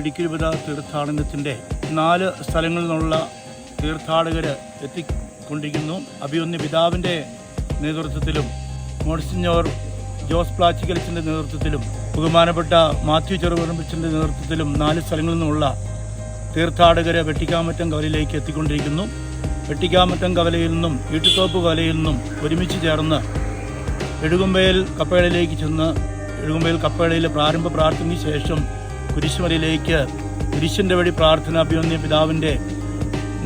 ഇടുക്കി തീർത്ഥാടനത്തിന്റെ നാല് സ്ഥലങ്ങളിൽ നിന്നുള്ള തീർത്ഥാടകർ എത്തിക്കൊണ്ടിരിക്കുന്നു. അഭിയൊന്യ പിതാവിന്റെ നേതൃത്വത്തിലും മോൺസിഞ്ഞോർ ജോസ് പ്ലാച്ചിക്കൽസിന്റെ നേതൃത്വത്തിലും ബഹുമാനപ്പെട്ട മാത്യു ചെറുപറമ്പിച്ചിന്റെ നേതൃത്വത്തിലും നാല് സ്ഥലങ്ങളിൽ നിന്നുള്ള തീർത്ഥാടകരെ വെട്ടിക്കാമറ്റം കവലയിലേക്ക് എത്തിക്കൊണ്ടിരിക്കുന്നു. വെട്ടിക്കാമറ്റം കവലയിൽ നിന്നും ഈട്ടുത്തോപ്പ് കവലയിൽ നിന്നും ഒരുമിച്ച് ചേർന്ന് എഴുകുമ്പയിൽ കപ്പേളയിലേക്ക് ചെന്ന് എഴുകുമ്പയിൽ കപ്പേളയിലെ പ്രാരംഭ പ്രാർത്ഥനയ്ക്ക് ശേഷം കുരിശുമലയിലേക്ക് കുരിശിന്റെ വഴി പ്രാർത്ഥന അഭിമന്യ പിതാവിന്റെ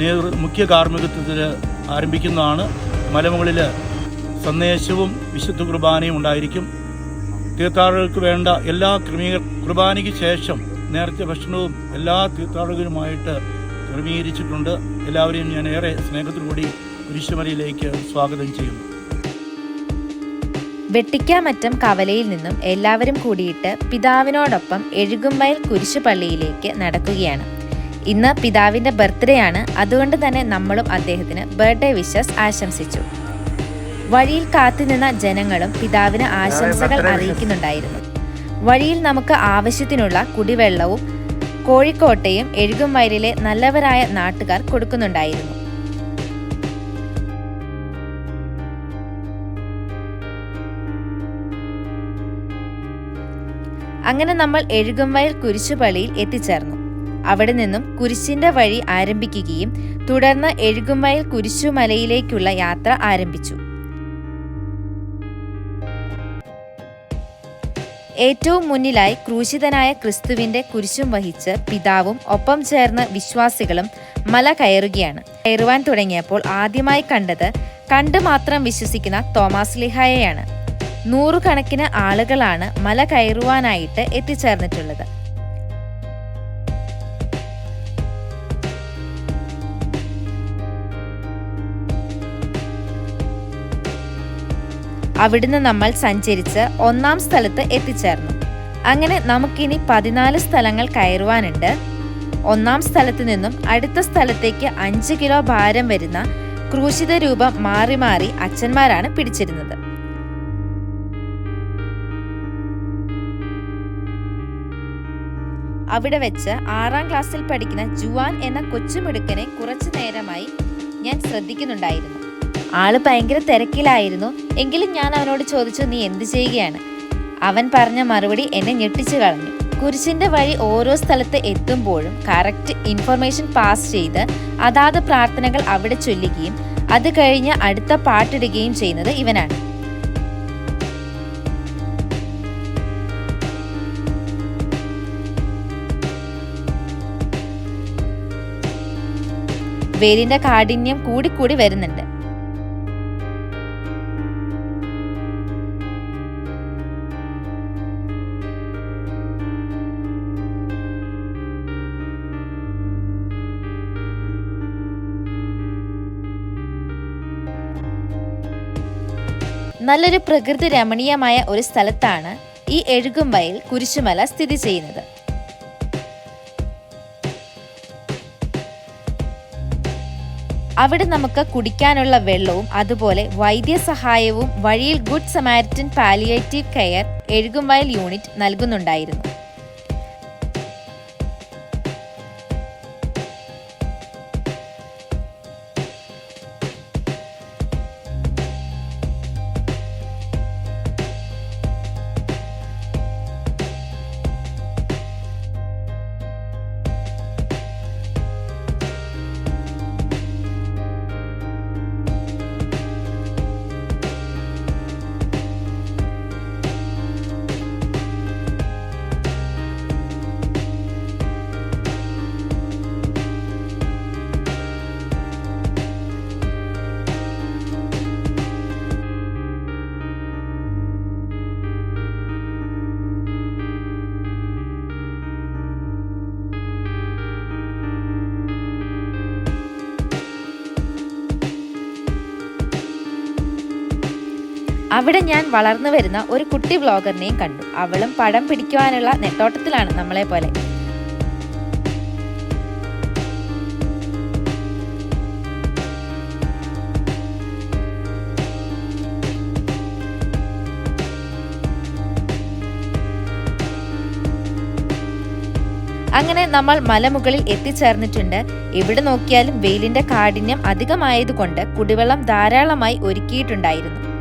നേതൃ മുഖ്യ കാർമ്മികത്വത്തിൽ ആരംഭിക്കുന്നതാണ്. മലമുകളിൽ സന്ദേശവും വിശുദ്ധ കുർബാനയും ഉണ്ടായിരിക്കും. തീർത്ഥാടകർക്ക് വേണ്ട എല്ലാ ക്രമീ കുർബാനയ്ക്ക് ശേഷം നേരത്തെ ഭക്ഷണവും എല്ലാ തീർത്ഥാടകരുമായിട്ട് ക്രമീകരിച്ചിട്ടുണ്ട്. എല്ലാവരെയും ഞാൻ ഏറെ സ്നേഹത്തോടുകൂടി കുരിശുമലയിലേക്ക് സ്വാഗതം ചെയ്യുന്നു. വെട്ടിക്കാമറ്റം കവലയിൽ നിന്നും എല്ലാവരും കൂടിയിട്ട് പിതാവിനോടൊപ്പം എഴുകുമ്പയൽ കുരിശു പള്ളിയിലേക്ക് നടക്കുകയാണ്. ഇന്ന് പിതാവിന്റെ ബർത്ത്ഡേ ആണ്. അതുകൊണ്ട് തന്നെ നമ്മളും അദ്ദേഹത്തിന് ബർത്ത്ഡേ വിഷസ് ആശംസിച്ചു. വഴിയിൽ കാത്തുനിന്ന ജനങ്ങളും പിതാവിന് ആശംസകൾ അറിയിക്കുന്നുണ്ടായിരുന്നു. വഴിയിൽ നമുക്ക് ആവശ്യത്തിനുള്ള കുടിവെള്ളവും കോഴിക്കോട്ടെയും എഴുകുംവയലിലെ നല്ലവരായ നാട്ടുകാർ കൊടുക്കുന്നുണ്ടായിരുന്നു. അങ്ങനെ നമ്മൾ എഴുകുംവയൽ കുരിശുപള്ളിയിൽ എത്തിച്ചേർന്നു. അവിടെ നിന്നും കുരിശിന്റെ വഴി ആരംഭിക്കുകയും തുടർന്ന് എഴുകുംവയൽ കുരിശുമലയിലേക്കുള്ള യാത്ര ആരംഭിച്ചു. ഏറ്റവും മുന്നിലായി ക്രൂശിതനായ ക്രിസ്തുവിന്റെ കുരിശും വഹിച്ച് പിതാവും ഒപ്പം ചേർന്ന് വിശ്വാസികളും മല കയറുകയാണ്. കയറുവാൻ തുടങ്ങിയപ്പോൾ ആദ്യമായി കണ്ടത് കണ്ടു മാത്രം വിശ്വസിക്കുന്ന തോമാസ് ലിഹായെയാണ്. നൂറുകണക്കിന് ആളുകളാണ് മല കയറുവാനായിട്ട് എത്തിച്ചേർന്നിട്ടുള്ളത്. അവിടുന്ന് നമ്മൾ സഞ്ചരിച്ച് ഒന്നാം സ്ഥലത്ത് എത്തിച്ചേർന്നു. അങ്ങനെ നമുക്കിനി പതിനാല് സ്ഥലങ്ങൾ കയറുവാനുണ്ട്. ഒന്നാം സ്ഥലത്ത് നിന്നും അടുത്ത സ്ഥലത്തേക്ക് അഞ്ച് കിലോ ഭാരം വരുന്ന ക്രൂശിത രൂപം മാറി മാറി അച്ഛന്മാരാണ് പിടിച്ചിരുന്നത്. അവിടെ വെച്ച് ആറാം ക്ലാസ്സിൽ പഠിക്കുന്ന ജുവാൻ എന്ന കൊച്ചുമിടുക്കനെ കുറച്ചു നേരമായി ഞാൻ ശ്രദ്ധിക്കുന്നുണ്ടായിരുന്നു. ആൾ ഭയങ്കര തിരക്കിലായിരുന്നു. എങ്കിലും ഞാൻ അവനോട് ചോദിച്ചു നീ എന്ത് ചെയ്യുകയാണ്? അവൻ പറഞ്ഞ മറുപടി എന്നെ ഞെട്ടിച്ചു കളഞ്ഞു. കുരിശിന്റെ വഴി ഓരോ സ്ഥലത്ത് എത്തുമ്പോഴും കറക്റ്റ് ഇൻഫർമേഷൻ പാസ് ചെയ്ത് അതാത് പ്രാർത്ഥനകൾ അവിടെ ചൊല്ലുകയും അത് കഴിഞ്ഞ് അടുത്ത പാട്ടിടുകയും ചെയ്യുന്നത് ഇവനാണ്. വേരിന്റെ കാഠിന്യം കൂടിക്കൂടി വരുന്നുണ്ട്. നല്ലൊരു പ്രകൃതി രമണീയമായ ഒരു സ്ഥലത്താണ് ഈ എഴുകുംബയിൽ കുരിശുമല സ്ഥിതി ചെയ്യുന്നത്. അവിടെ നമുക്ക് കുടിക്കാനുള്ള വെള്ളവും അതുപോലെ വൈദ്യസഹായവും വഴിയിൽ good Samaritan palliative care Ezhukumvayal unit നൽകുന്നുണ്ടായിരുന്നു. അവിടെ ഞാൻ വളർന്നു വരുന്ന ഒരു കുട്ടി വ്ളോഗറിനെയും കണ്ടു. അവളും പടം പിടിക്കുവാനുള്ള നെട്ടോട്ടത്തിലാണ് നമ്മളെ പോലെ. അങ്ങനെ നമ്മൾ മലമുകളിൽ എത്തിച്ചേർന്നിട്ടുണ്ട്. എവിടെ നോക്കിയാലും വെയിലിന്റെ കാഠിന്യം അധികമായതുകൊണ്ട് കുടിവെള്ളം ധാരാളമായി ഒരുക്കിയിട്ടുണ്ടായിരുന്നു.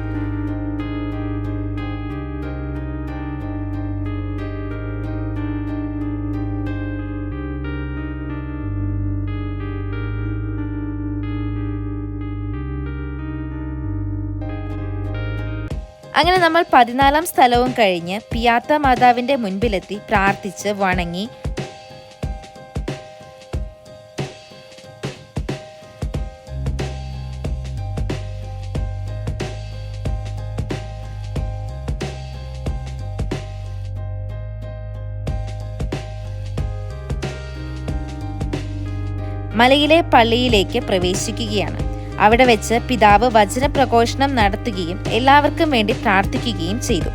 അങ്ങനെ നമ്മൾ പതിനാലാം സ്ഥലവും കഴിഞ്ഞ് പിയാത്ത മാതാവിന്റെ മുൻപിലെത്തി പ്രാർത്ഥിച്ച് വണങ്ങി. മലയിലെ പള്ളിയിലേക്ക് പ്രവേശിക്കുകയാണ്. അവിടെ വെച്ച് പിതാവ് വചനപ്രഘോഷണം നടത്തുകയും എല്ലാവർക്കും വേണ്ടി പ്രാർത്ഥിക്കുകയും ചെയ്തു.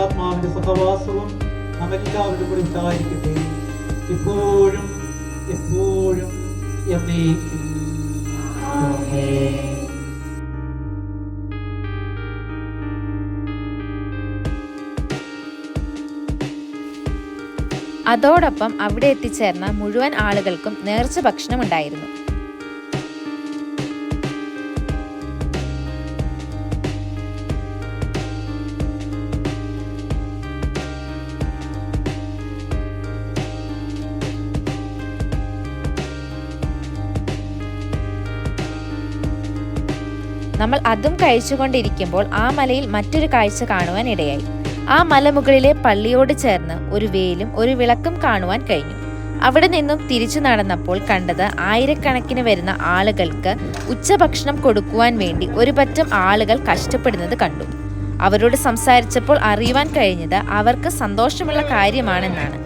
ആത്മാവിന്റെ സഹവാസവും നമ്മെല്ലാവരും കൂടി ഉണ്ടായിരിക്കട്ടെ. ഇപ്പോഴും എപ്പോഴും എന്നേക്കും. അതോടൊപ്പം അവിടെ എത്തിച്ചേർന്ന മുഴുവൻ ആളുകൾക്കും നേർച്ച ഭക്ഷണം ഉണ്ടായിരുന്നു നമ്മൾ അതും കഴിച്ചുകൊണ്ടിരിക്കുമ്പോൾ ആ മലയിൽ മറ്റൊരു കാഴ്ച കാണുവാൻ ഇടയായി ആ മലമുകളിലെ പള്ളിയോട് ചേർന്ന് ഒരു വേലും ഒരു വിളക്കും കാണുവാൻ കഴിഞ്ഞു. അവിടെ നിന്നും തിരിച്ചു നടന്നപ്പോൾ കണ്ടത് ആയിരക്കണക്കിന് വരുന്ന ആളുകൾക്ക് ഉച്ചഭക്ഷണം കൊടുക്കുവാൻ വേണ്ടി ഒരു പറ്റം ആളുകൾ കഷ്ടപ്പെടുന്നത് കണ്ടു. അവരോട് സംസാരിച്ചപ്പോൾ അറിയുവാൻ കഴിഞ്ഞത് അവർക്ക് സന്തോഷമുള്ള കാര്യമാണെന്നാണ്.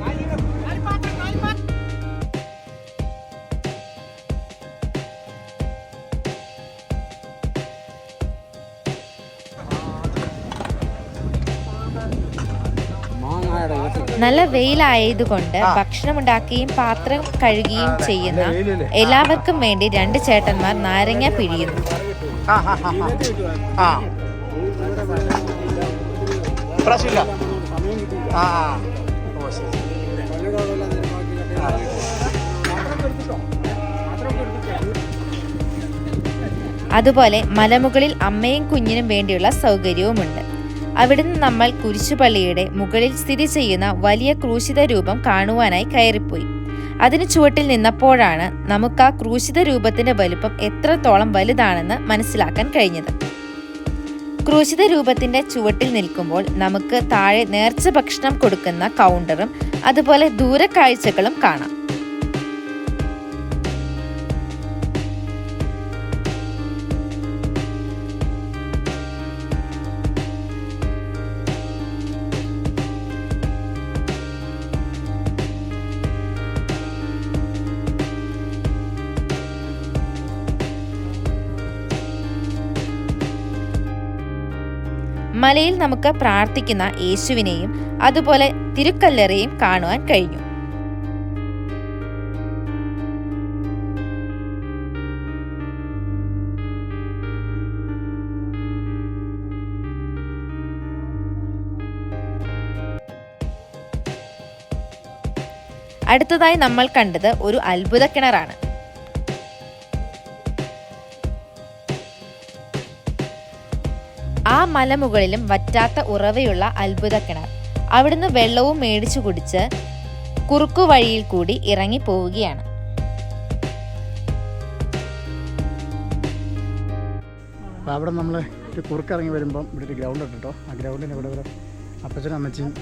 നല്ല വെയിലായതുകൊണ്ട് ഭക്ഷണം ഉണ്ടാക്കുകയും പാത്രം കഴുകുകയും ചെയ്യുന്ന എല്ലാവർക്കും വേണ്ടി രണ്ട് ചേട്ടന്മാർ നാരങ്ങ പിഴിയുന്നു. അതുപോലെ മലമുകളിൽ അമ്മയും കുഞ്ഞിനും വേണ്ടിയുള്ള സൗകര്യവുമുണ്ട്. അവിടുന്ന് നമ്മൾ കുരിശുപള്ളിയുടെ മുകളിൽ സ്ഥിതി ചെയ്യുന്ന വലിയ ക്രൂശിത രൂപം കാണുവാനായി കയറിപ്പോയി. അതിന് ചുവട്ടിൽ നിന്നപ്പോഴാണ് നമുക്ക് ആ ക്രൂശിത രൂപത്തിന്റെ വലുപ്പം എത്രത്തോളം വലുതാണെന്ന് മനസ്സിലാക്കാൻ കഴിഞ്ഞത്. ക്രൂശിത രൂപത്തിന്റെ ചുവട്ടിൽ നിൽക്കുമ്പോൾ നമുക്ക് താഴെ നേർച്ച ഭക്ഷണം കൊടുക്കുന്ന കൗണ്ടറും അതുപോലെ ദൂരക്കാഴ്ചകളും കാണാം. മലയിൽ നമുക്ക് പ്രാർത്ഥിക്കുന്ന യേശുവിനെയും അതുപോലെ തിരുക്കല്ലറയും കാണുവാൻ കഴിഞ്ഞു. അടുത്തതായി നമ്മൾ കണ്ടത് ഒരു അത്ഭുത കിണറാണ് മലമുകളിലും വറ്റാത്ത ഉറവയുള്ള അത്ഭുത കിണർ. അവിടുന്ന് വെള്ളവും മേടിച്ചു കുടിച്ച് കുറുക്കു വഴിയിൽ കൂടി ഇറങ്ങി പോവുകയാണ്. അപ്പോൾ അവിടെ നമ്മൾ ഒരു കുറുക്കിറങ്ങി വരുമ്പം ഇവിടെ ഒരു ഗ്രൗണ്ട് ഉണ്ട് കേട്ടോ. ആ ഗ്രൗണ്ടിന് ഇവിടെ ഒരു അപ്പച്ചനും അമ്മച്ചിയും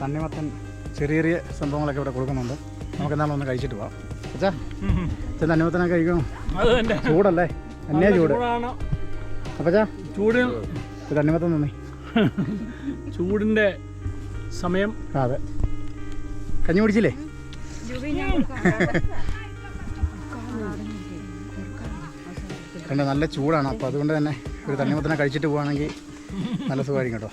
തണ്ണിമത്തൻ ചെറിയ ചെറിയ സംഭവങ്ങളൊക്കെ ഇവിടെ കൊടുക്കുന്നുണ്ട്. നമുക്ക് എന്നാലും ഒന്ന് കഴിച്ചിട്ട് പോവാം. അച്ഛാ അച്ഛൻ തണ്ണിമത്തനൊക്കെ കഴിക്കണം? ചൂടല്ലേ? എന്നെയാ ചൂട്. അപ്പച്ചാ ചൂട്. നന്ദി ചൂടിന്റെ സമയം. അതെ. കഞ്ഞി കുടിച്ചില്ലേ? കണ്ട നല്ല ചൂടാണ്. അപ്പോൾ അതുകൊണ്ട് തന്നെ ഒരു തണ്ണിമത്തനെ കഴിച്ചിട്ട് പോവുകയാണെങ്കിൽ നല്ല സുഖമായിരിക്കും കേട്ടോ.